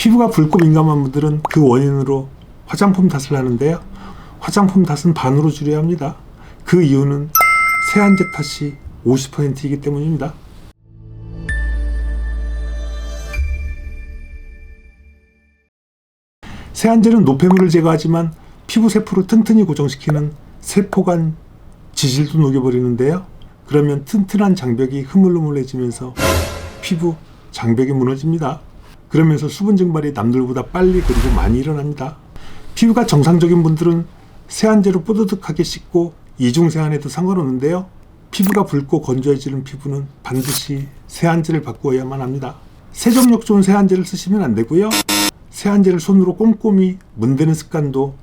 피부가 붉고 민감한 분들은 그 원인으로 화장품 탓을 하는데요. 화장품 탓은 반으로 줄여야 합니다. 그 이유는 세안제 탓이 50%이기 때문입니다. 세안제는 노폐물을 제거하지만 피부 세포를 튼튼히 고정시키는 세포간 지질도 녹여버리는데요. 그러면 튼튼한 장벽이 흐물흐물해지면서 피부 장벽이 무너집니다. 그러면서 수분 증발이 남들보다 빨리 그리고 많이 일어납니다. 피부가 정상적인 분들은 세안제로 뽀드득하게 씻고 이중 세안해도 상관없는데요. 피부가 붉고 건조해지는 피부는 반드시 세안제를 바꾸어야만 합니다. 세정력 좋은 세안제를 쓰시면 안 되고요. 세안제를 손으로 꼼꼼히 문대는 습관도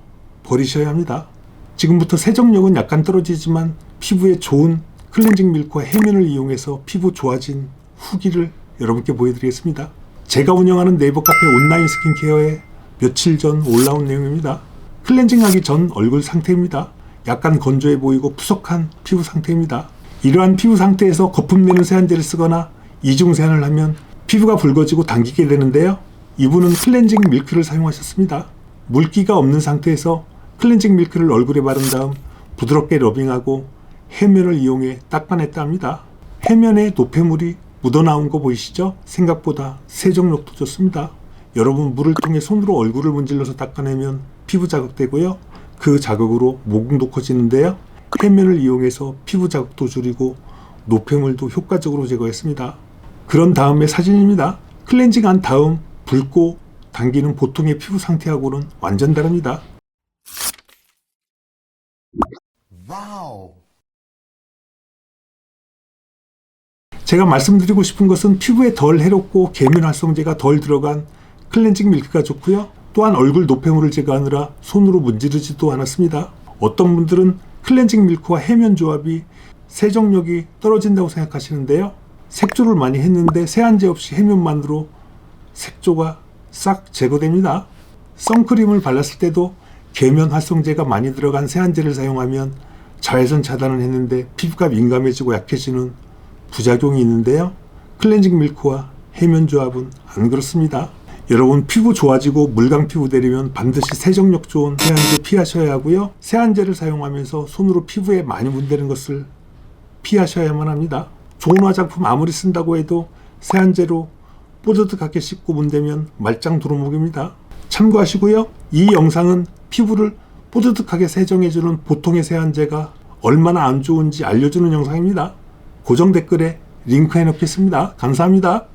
버리셔야 합니다. 지금부터 세정력은 약간 떨어지지만 피부에 좋은 클렌징 밀크와 해면을 이용해서 피부 좋아진 후기를 여러분께 보여드리겠습니다. 제가 운영하는 네이버 카페 온라인 스킨케어에 며칠 전 올라온 내용입니다. 클렌징하기 전 얼굴 상태입니다. 약간 건조해 보이고 푸석한 피부 상태입니다. 이러한 피부 상태에서 거품 내는 세안제를 쓰거나 이중 세안을 하면 피부가 붉어지고 당기게 되는데요. 이분은 클렌징 밀크를 사용하셨습니다. 물기가 없는 상태에서 클렌징 밀크를 얼굴에 바른 다음 부드럽게 러빙하고 해면을 이용해 닦아냈다 합니다. 해면에 노폐물이 묻어나온 거 보이시죠? 생각보다 세정력도 좋습니다. 여러분 물을 통해 손으로 얼굴을 문질러서 닦아내면 피부 자극되고요. 그 자극으로 모공도 커지는데요. 해면을 이용해서 피부 자극도 줄이고 노폐물도 효과적으로 제거했습니다. 그런 다음에 사진입니다. 클렌징한 다음 붉고 당기는 보통의 피부 상태하고는 완전 다릅니다. Wow. 제가 말씀드리고 싶은 것은 피부에 덜 해롭고 계면 활성제가 덜 들어간 클렌징 밀크가 좋고요. 또한 얼굴 노폐물을 제거하느라 손으로 문지르지도 않았습니다. 어떤 분들은 클렌징 밀크와 해면 조합이 세정력이 떨어진다고 생각하시는데요. 색조를 많이 했는데 세안제 없이 해면만으로 색조가 싹 제거됩니다. 선크림을 발랐을 때도 계면 활성제가 많이 들어간 세안제를 사용하면 자외선 차단을 했는데 피부가 민감해지고 약해지는 부작용이 있는데요. 클렌징 밀크와 해면 조합은 안 그렇습니다. 여러분 피부 좋아지고 물광 피부 되려면 반드시 세정력 좋은 세안제 피하셔야 하고요. 세안제를 사용하면서 손으로 피부에 많이 문대는 것을 피하셔야만 합니다. 좋은 화장품 아무리 쓴다고 해도 세안제로 뽀드득하게 씻고 문대면 말짱 두루묵입니다. 참고하시고요. 이 영상은 피부를 뽀드득하게 세정해주는 보통의 세안제가 얼마나 안 좋은지 알려주는 영상입니다. 고정 댓글에 링크 해놓겠습니다. 감사합니다.